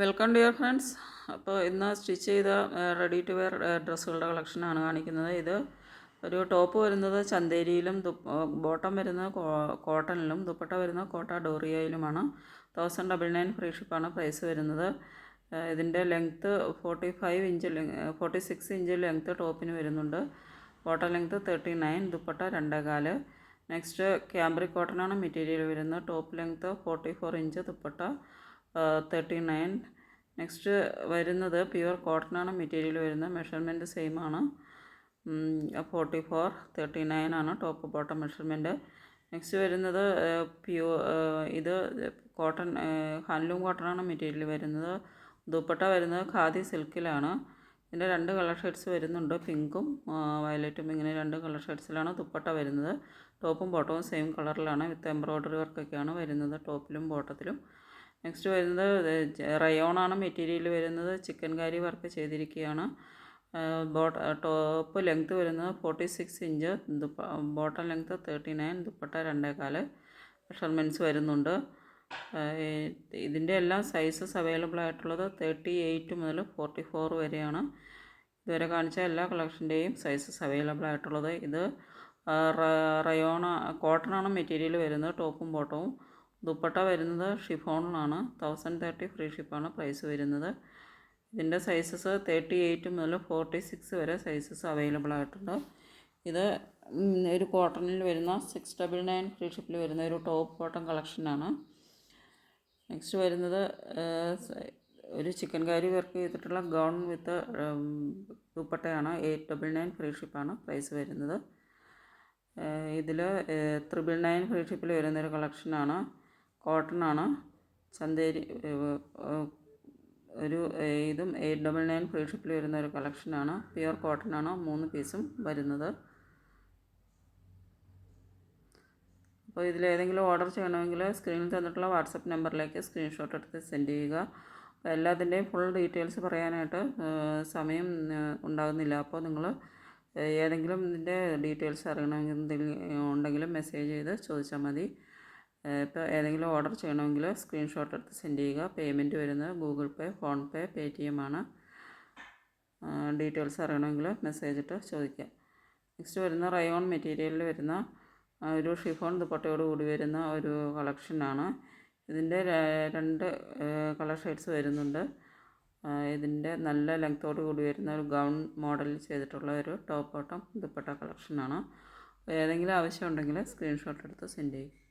Welcome dear friends അപ്പോൾ ഇന്ന് stitch ചെയ്ത റെഡി ടു വെയർ ഡ്രസ്സുകളുടെ കളക്ഷനാണ് കാണിക്കുന്നത്. ഇത് ഒരു ടോപ്പ് വരുന്നത് ചന്തേരിയിലും ബോട്ടം വരുന്നത് കോട്ടണിലും ദുപ്പട്ട വരുന്നത് കോട്ട ഡോറിയയിലുമാണ്. തൗസൻഡ് ഡബിൾ നയൻ ഫ്രീ ഷിപ്പാണ് പ്രൈസ് വരുന്നത്. ഇതിന്റെ length forty five inch forty six inch length ടോപ്പിന് വരുന്നുണ്ട്. Bottom length thirty nine dupatta രണ്ടേകാൽ. നെക്സ്റ്റ് ക്യാമ്പ്രിക് കോട്ടനാണ് മെറ്റീരിയൽ വരുന്നത്. Top length forty four inch dupatta. Thirty nine. Next വരുന്നത് പ്യുവർ കോട്ടനാണ് മെറ്റീരിയൽ വരുന്നത്. മെഷർമെന്റ് സെയിം ആണ് ഫോർട്ടി ഫോർ തേർട്ടി നയൻ ആണ് ടോപ്പ് ബോട്ടം മെഷർമെന്റ് നെക്സ്റ്റ് വരുന്നത് പ്യൂ ഇത് കോട്ടൺ ഹാൻഡ്ലൂം കോട്ടനാണ് മെറ്റീരിയൽ വരുന്നത്. ദുപ്പട്ട വരുന്നത് ഖാദി സിൽക്കിലാണ്. ഇതിന്റെ രണ്ട് കളർ ഷെയ്ഡ്സ് വരുന്നുണ്ട്. പിങ്കും വയലറ്റും ഇങ്ങനെ രണ്ട് കളർ ഷെയ്ഡ്സിലാണ് ദുപ്പട്ട വരുന്നത്. ടോപ്പും ബോട്ടവും സെയിം കളറിലാണ്. വിത്ത് എംബ്രോയ്ഡറി വർക്കൊക്കെയാണ് വരുന്നത് ടോപ്പിലും ബോട്ടത്തിലും. നെക്സ്റ്റ് വരുന്നത് റയോണാണ് മെറ്റീരിയൽ വരുന്നത്. ചിക്കൻ കാരി വർക്ക് ചെയ്തിരിക്കുകയാണ്. ബോട്ട ടോപ്പ് ലെങ്ത് വരുന്നത് forty six inch. ദുപ്പ bottom length thirty nine dupatta രണ്ടേകാൽ മെഷർമെന്റ്സ് വരുന്നുണ്ട്. ഇതിന്റെ എല്ലാ സൈസസ് അവൈലബിൾ ആയിട്ടുള്ളത് തേർട്ടി എയ്റ്റ് മുതൽ ഫോർട്ടി ഫോർ വരെയാണ്. ഇതുവരെ കാണിച്ച എല്ലാ കളക്ഷന്റെയും സൈസസ് അവൈലബിൾ ആയിട്ടുള്ളത്. ഇത് റയോണ കോട്ടണാണ് മെറ്റീരിയൽ വരുന്നത് ടോപ്പും ബോട്ടവും. ദുപ്പട്ട വരുന്നത് ഷിഫോണിലാണ്. തൗസൻഡ് തേർട്ടി ഫ്രീ ഷിപ്പാണ് പ്രൈസ് വരുന്നത്. ഇതിന്റെ സൈസസ് തേർട്ടി എയ്റ്റ് മുതൽ ഫോർട്ടി സിക്സ് വരെ സൈസസ് അവൈലബിൾ ആയിട്ടുണ്ട്. ഇത് ഒരു കോട്ടണിൽ വരുന്ന സിക്സ് ഡബിൾ നയൻ ഫ്രീ ഷിപ്പിൽ വരുന്ന ഒരു ടോപ്പ് കോട്ടൺ കളക്ഷനാണ് നെക്സ്റ്റ് വരുന്നത് ഒരു ചിക്കൻ കാരി വർക്ക് ചെയ്തിട്ടുള്ള ഗൗൺ വിത്ത് ദുപ്പട്ടയാണ്. എയ്റ്റ് ഡബിൾ നയൻ ഫ്രീ ഷിപ്പാണ് പ്രൈസ് വരുന്നത്. ഇതിൽ ത്രിബിൾ നയൻ ഫ്രീ ഷിപ്പിൽ വരുന്നൊരു കളക്ഷനാണ് കോട്ടൺ ആണ് ചന്തേരി ഒരു ഇതും എയ്റ്റ് ഡബിൾ നയൻ ഫ്രീ ഷിപ്പിൽ വരുന്ന ഒരു കളക്ഷനാണ്. പ്യുവർ കോട്ടൺ ആണ് മൂന്ന് പീസും വരുന്നത്. അപ്പോൾ ഇതിലേതെങ്കിലും ഓർഡർ ചെയ്യണമെങ്കിൽ സ്ക്രീനിൽ തന്നിട്ടുള്ള വാട്സപ്പ് നമ്പറിലേക്ക് സ്ക്രീൻഷോട്ട് എടുത്ത് സെൻഡ് ചെയ്യുക. അപ്പോൾ എല്ലാത്തിന്റെയും ഫുൾ ഡീറ്റെയിൽസ് പറയാനായിട്ട് സമയം ഉണ്ടാകുന്നില്ല. അപ്പോൾ നിങ്ങൾ ഏതെങ്കിലും ഇതിന്റെ ഡീറ്റെയിൽസ് അറിയണമെങ്കിൽ ഉണ്ടെങ്കിലും മെസ്സേജ് ചെയ്ത് ചോദിച്ചാൽ മതി. ഇപ്പോൾ ഏതെങ്കിലും ഓർഡർ ചെയ്യണമെങ്കിൽ സ്ക്രീൻഷോട്ട് എടുത്ത് സെൻഡ് ചെയ്യുക. പേയ്മെന്റ് വരുന്നത് Google Pay PhonePe Paytm ആണ് ഡീറ്റെയിൽസ് അറിയണമെങ്കിൽ മെസ്സേജ് ഇട്ട് ചോദിക്കുക. നെക്സ്റ്റ് വരുന്ന റയോൺ മെറ്റീരിയലിൽ വരുന്ന ഒരു ഷിഫോൺ ദുപ്പട്ടയോട് കൂടി വരുന്ന ഒരു കളക്ഷനാണ് ഇതിന്റെ രണ്ട് കളർ ഷെയ്ഡ്സ് വരുന്നുണ്ട്. ഇതിന്റെ നല്ല ലെങ്ത്തോട് കൂടി വരുന്ന ഒരു ഗൗൺ മോഡലിൽ ചെയ്തിട്ടുള്ള ഒരു ടോപ്പ് ബോട്ടം ദുപ്പട്ട കളക്ഷനാണ് ഏതെങ്കിലും ആവശ്യമുണ്ടെങ്കിൽ സ്ക്രീൻഷോട്ട് എടുത്ത് സെൻഡ് ചെയ്യും